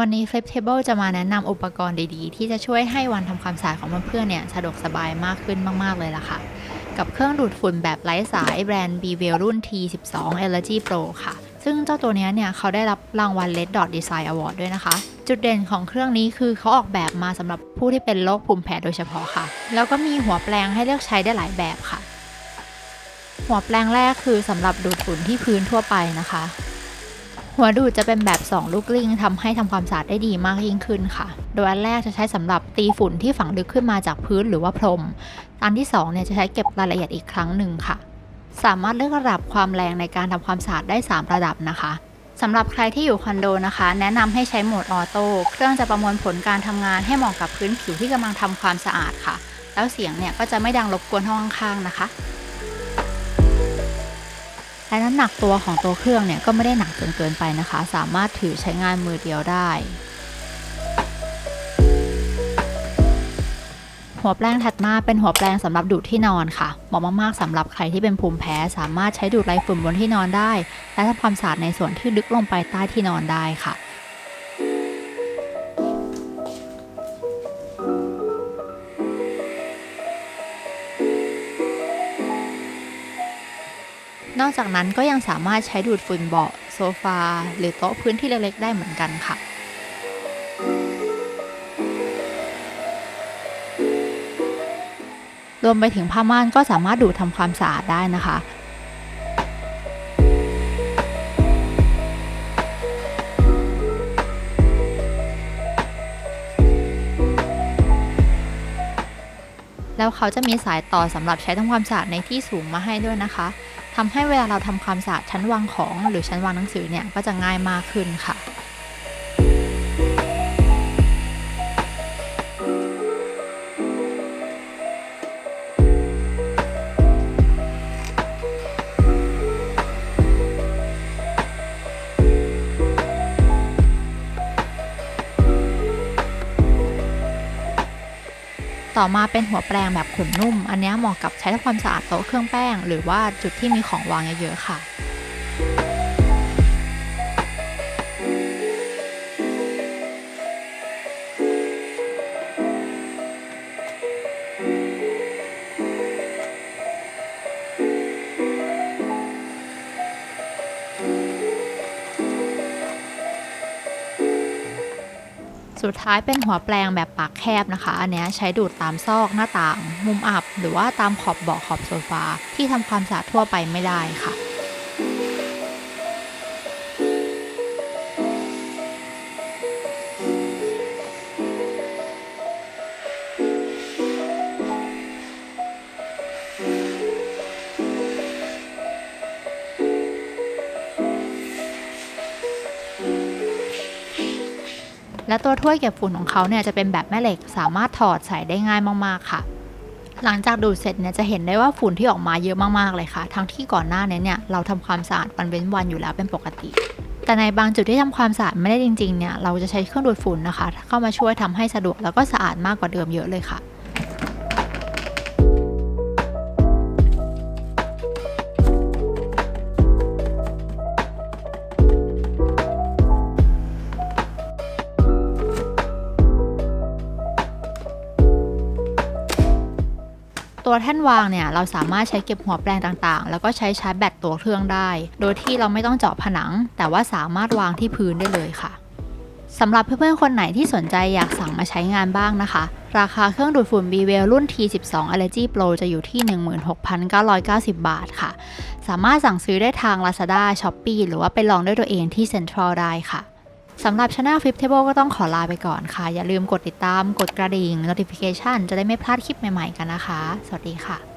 วันนี้ Flip Table จะมาแนะนำอุปกรณ์ดีๆ ที่จะช่วยให้วันทำความสะอาดของเพื่อนๆเนี่ยสะดวกสบายมากขึ้นมากๆเลยล่ะค่ะ กับเครื่องดูดฝุ่นแบบไร้สายแบรนด์ b w e l รุ่น T12 Energy Pro ค่ะ ซึ่งเจ้าตัวนี้เนี่ยเขาได้รับรางวัล Red Dot Design Award ด้วยนะคะ จุดเด่นของเครื่องนี้คือเขาออกแบบมาสำหรับผู้ที่เป็นโรคภูมิแพ้โดยเฉพาะค่ะ แล้วก็มีหัวแปลงให้เลือกใช้ได้หลายแบบค่ะ หัวแปลงแรกคือสำหรับดูดฝุ่นที่พื้นทั่วไปนะคะ หัวดูดจะเป็นแบบ 2 ลูกลิงทำให้ทำความสะอาดได้ดีมากยิ่งขึ้นค่ะ โดยอันแรกจะใช้สำหรับตีฝุ่นที่ฝังลึกขึ้นมาจากพื้นหรือว่าพรม อันที่2เนี่ยจะใช้เก็บรายละเอียดอีกครั้งหนึ่งค่ะ สามารถเลือกระดับความแรงในการทำความสะอาดได้ 3 ระดับนะคะสำหรับใครที่อยู่คอนโดนะคะ แนะนำให้ใช้โหมดออโต้ เครื่องจะประมวลผลการทำงานให้เหมาะกับพื้นผิวที่กำลังทำความสะอาดค่ะ แล้วเสียงเนี่ยก็จะไม่ดังรบกวนห้องข้างๆนะคะ และน้ำหนักตัวของตัวเครื่องเนี่ยก็ไม่ได้หนักจนเกินไปนะคะ สามารถถือใช้งานมือเดียวได้ หัวแปลงถัดมาเป็นหัวแปลงสำหรับดูดที่นอนค่ะ เหมาะมากๆสำหรับใครที่เป็นภูมิแพ้สามารถใช้ดูดไรฝุ่นบนที่นอนได้ และทำความสะอาดในส่วนที่ลึกลงไปใต้ที่นอนได้ค่ะ นอกจากนั้นก็ยังสามารถใช้ดูดฝุ่นเบาะโซฟา หรือโต๊ะพื้นที่เล็กๆได้เหมือนกันค่ะรวมไปถึงผ้าม่านก็สามารถดูดทำความสะอาดได้นะคะ แล้วเขาจะมีสายต่อสำหรับใช้ทำความสะอาดในที่สูงมาให้ด้วยนะคะ ทำให้เวลาเราทำความสะอาดชั้นวางของ หรือชั้นวางหนังสือเนี่ยก็จะง่ายมากขึ้นค่ะ ต่อมาเป็นหัวแปรงแบบขนนุ่ม อันนี้เหมาะกับใช้ทำความสะอาดโต๊ะเครื่องแป้ง หรือว่าจุดที่มีของวางเยอะๆค่ะ สุดท้ายเป็นหัวแปลงแบบปากแคบนะคะ อันนี้ใช้ดูดตามซอกหน้าต่าง มุมอับ หรือว่าตามขอบเบาะขอบโซฟาที่ทำความสะอาดทั่วไปไม่ได้ค่ะ และตัวถ้วยเก็บฝุ่นของเขาเนี่ยจะเป็นแบบแม่เหล็กสามารถถอดใส่ได้ง่ายมากๆค่ะ หลังจากดูดเสร็จเนี่ยจะเห็นได้ว่าฝุ่นที่ออกมาเยอะมากๆเลยค่ะ ทั้งที่ก่อนหน้านี้เนี่ยเราทำความสะอาดวันเว้นวันอยู่แล้วเป็นปกติ แต่ในบางจุดที่ทำความสะอาดไม่ได้จริงๆเนี่ยเราจะใช้เครื่องดูดฝุ่นนะคะ เข้ามาช่วยทำให้สะดวกแล้วก็สะอาดมากกว่าเดิมเยอะเลยค่ะ ตัวแท่นวางเนี่ยเราสามารถใช้เก็บหัวแปลงต่างๆ แล้วก็ใช้ชาร์จแบตตัวเครื่องได้ โดยที่เราไม่ต้องเจาะผนัง แต่ว่าสามารถวางที่พื้นได้เลยค่ะสำหรับเพื่อนๆ คนไหนที่สนใจอยากสั่งมาใช้งานบ้างนะคะ ราคาเครื่องดูดฝุ่น b w e l รุ่น T12 Allergy Pro จะอยู่ที่ 16,990 บาทค่ะ สามารถสั่งซื้อได้ทาง Lazada, Shopee หรือว่าไปลองด้วยตัวเองที่ Central ได้ค่ะ สำหรับช anel Flip Table ก็ต้องขอลาไปก่อนค่ะ อย่าลืมกดติดตามกดกระดิ่ง notification จะได้ไม่พลาดคลิปใหม่ๆกันนะคะ สวัสดีค่ะ